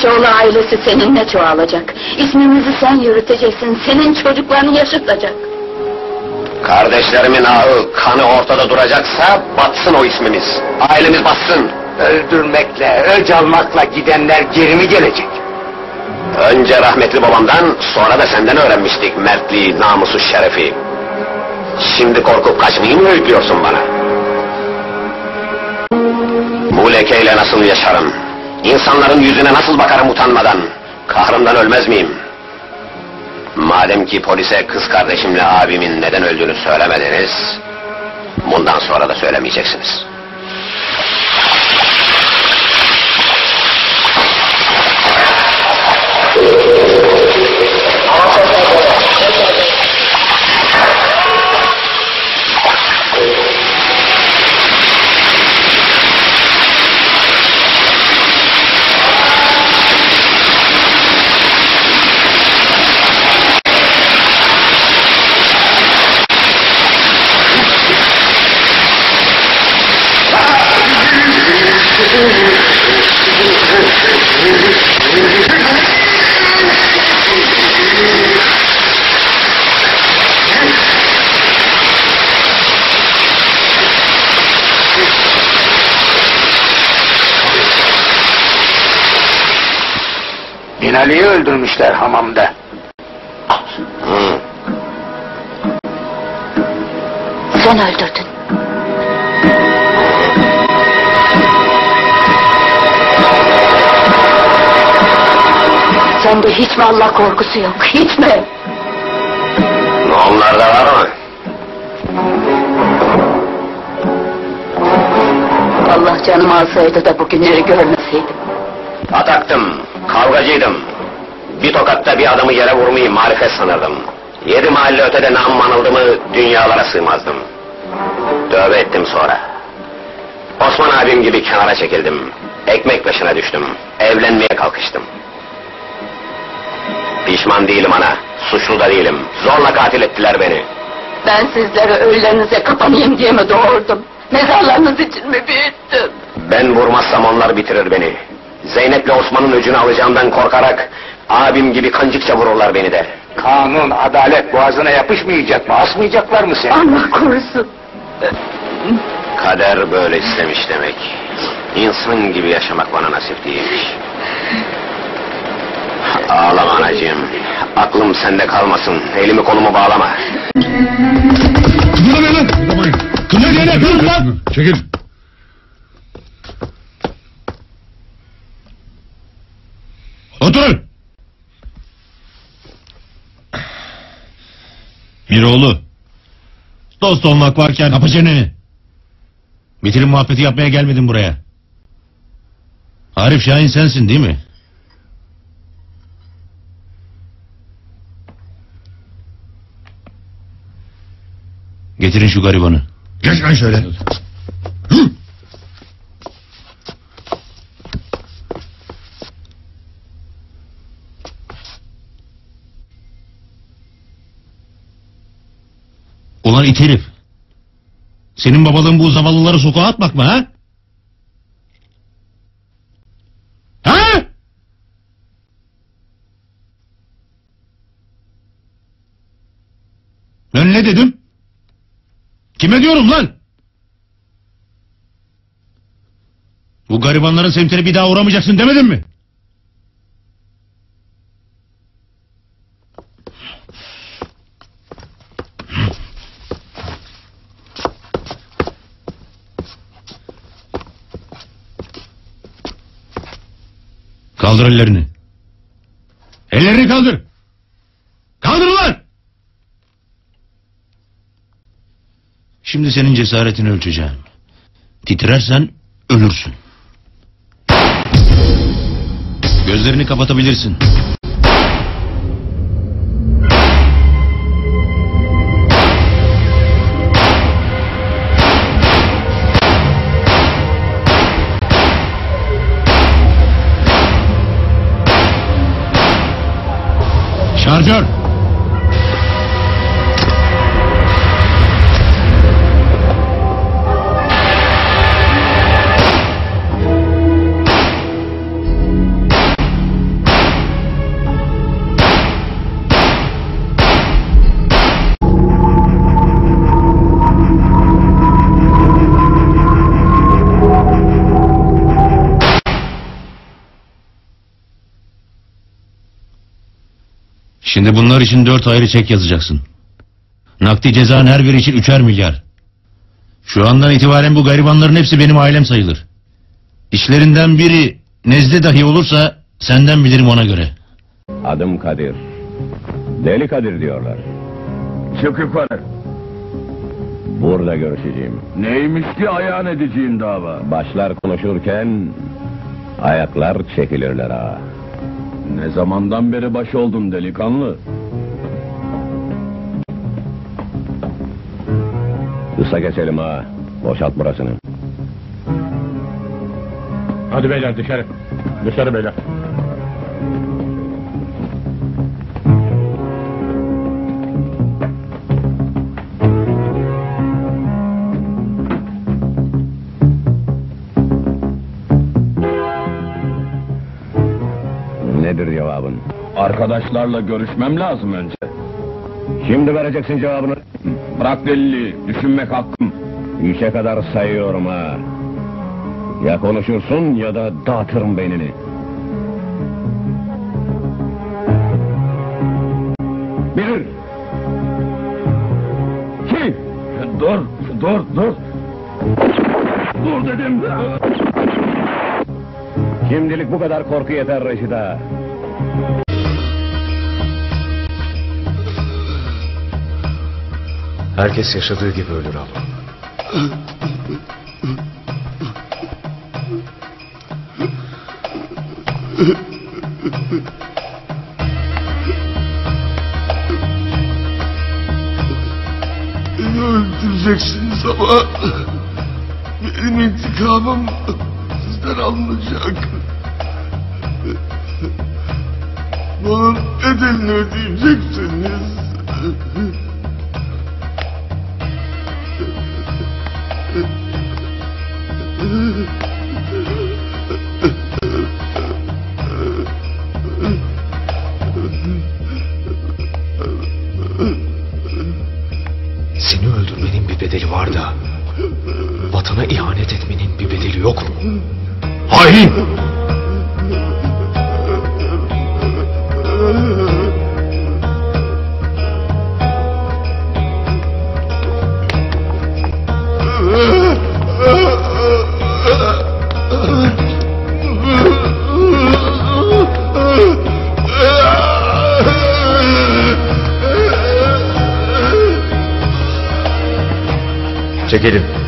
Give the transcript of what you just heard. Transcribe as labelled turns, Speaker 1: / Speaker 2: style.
Speaker 1: Ökkeşoğlu ailesi seninle çoğalacak. İsmimizi sen yürüteceksin. Senin çocuklarını yaşatacak.
Speaker 2: Kardeşlerimin ağı, kanı ortada duracaksa batsın o ismimiz. Ailemiz batsın.
Speaker 3: Öldürmekle, öc almakla gidenler geri mi gelecek?
Speaker 2: Önce rahmetli babamdan, sonra da senden öğrenmiştik mertliği, namusu, şerefi. Şimdi korkup kaçmayı mı öğütlüyorsun bana? Bu lekeyle nasıl yaşarım? İnsanların yüzüne nasıl bakarım utanmadan? Kahrımdan ölmez miyim? Madem ki polise kız kardeşimle abimin neden öldüğünü söylemediniz, bundan sonra da söylemeyeceksiniz.
Speaker 3: Binali'yi öldürmüşler hamamda.
Speaker 2: Hı.
Speaker 1: Sen öldürdün. Sende hiç mi Allah korkusu yok? Hiç mi?
Speaker 2: Onlarda var mı?
Speaker 1: Allah canımı alsaydı da bugünleri görmeseydim.
Speaker 2: Ataktım, kavgacıydım. Bir tokatta bir adamı yere vurmayı marifet sanırdım. Yedi mahalle ötede nam anıldı mı dünyalara sığmazdım. Tövbe ettim sonra. Osman abim gibi kenara çekildim. Ekmek peşine düştüm. Evlenmeye kalkıştım. Pişman değilim ana. Suçlu da değilim. Zorla katil ettiler beni.
Speaker 1: Ben sizleri ölülerinize kapanayım diye mi doğurdum? Mezarlarınız için mi büyüttüm?
Speaker 2: Ben vurmazsam onlar bitirir beni. Zeynep'le Osman'ın öcünü alacağımdan korkarak abim gibi kancıkça vururlar beni de.
Speaker 3: Kanun, adalet boğazına yapışmayacak mı? Asmayacaklar mı seni?
Speaker 1: Allah korusun.
Speaker 2: Kader böyle istemiş demek. İnsan gibi yaşamak bana nasip değilmiş. Ağlama anacığım. Aklım sende kalmasın. Elimi kolumu bağlama.
Speaker 4: Kımıldamayın lan! Kımıldamayın lan! Çekil! Otur! Miroğlu! Dost olmak varken kapa çeneni! Bitirim muhabbeti yapmaya gelmedim buraya. Arif Şahin sensin değil mi? Getirin şu garibanı. Geç lan şöyle. Hı! Ulan it. Senin babalığın bu zavallıları sokağa atmak mı ha? Ha? Ben ne dedim? Kime diyorum lan? Bu garibanların semtine bir daha uğramayacaksın demedim mi? Kaldır ellerini. Ellerini kaldır. Kaldır ulan! Şimdi senin cesaretini ölçeceğim. Titrersen ölürsün. Gözlerini kapatabilirsin. Şarjör. Şimdi bunlar için dört ayrı çek yazacaksın. Nakdi cezan her biri için üçer milyar. Şu andan itibaren bu garibanların hepsi benim ailem sayılır. İşlerinden biri nezle dahi olursa senden bilirim ona göre.
Speaker 5: Adım Kadir. Deli Kadir diyorlar.
Speaker 3: Çık yukarı.
Speaker 5: Burada görüşeceğim.
Speaker 3: Neymiş ki ayağın edeceğin dava?
Speaker 5: Başlar konuşurken ayaklar çekilirler ha.
Speaker 3: Ne zamandan beri baş oldun delikanlı?
Speaker 5: Kısa geçelim ha. Boşalt burasını.
Speaker 3: Hadi beyler dışarı. Dışarı beyler.
Speaker 5: Cevabın?
Speaker 3: Arkadaşlarla görüşmem lazım önce.
Speaker 5: Şimdi vereceksin cevabını.
Speaker 3: Bırak deliliği, düşünmek hakkım.
Speaker 5: Üçe kadar sayıyorum ha. Ya konuşursun ya da dağıtırım beynini. Bir.
Speaker 3: Ki? Dur, dur, dur. Dur dedim.
Speaker 5: Şimdilik bu kadar korku yeter Reşit'a.
Speaker 6: Herkes yaşadığı gibi ölür abla.
Speaker 7: Beni öldüreceksiniz ama benim intikamım sizden alınacak. Bunun bedelini ödeyeceksiniz.
Speaker 6: Seni öldürmenin bir bedeli var da vatana ihanet etmenin bir bedeli yok mu? Hain! Çekilin.